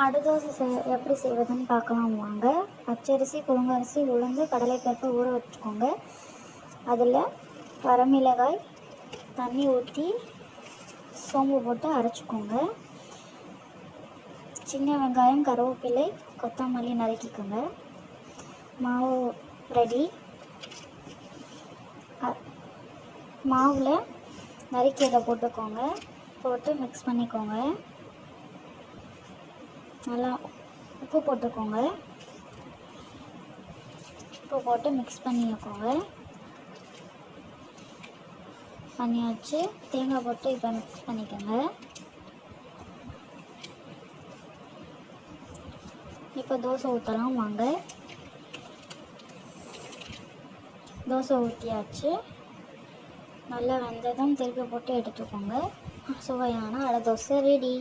அடை தோசை செய் எப்படி செய்வதுன்னு பார்க்கலாம் வாங்க. பச்சரிசி புழுங்கரிசி உளுந்து கடலைப்பருப்பு ஊற வச்சுக்கோங்க. அதில் வரமிளகாய் தண்ணி ஊற்றி சோம்பு போட்டு அரைச்சிக்கோங்க. சின்ன வெங்காயம் கருவேப்பிலை கொத்தமல்லி நறுக்கிக்கோங்க. மாவு ரெடி மாவில் நறுக்கி இதை போட்டுக்கோங்க. போட்டு மிக்ஸ் பண்ணிக்கோங்க. நல்லா உப்பு போட்டுக்கோங்க. உப்பு போட்டு மிக்ஸ் பண்ணிக்கோங்க. பண்ணியாச்சு. தேங்காய் போட்டு இப்போ மிக்ஸ் பண்ணிக்கோங்க. இப்போ தோசை ஊற்றலாம் வாங்க. தோசை ஊற்றியாச்சு நல்லா வெந்ததும் திருப்பி போட்டு எடுத்துக்கோங்க. சுவையான அடை தோசை ரெடி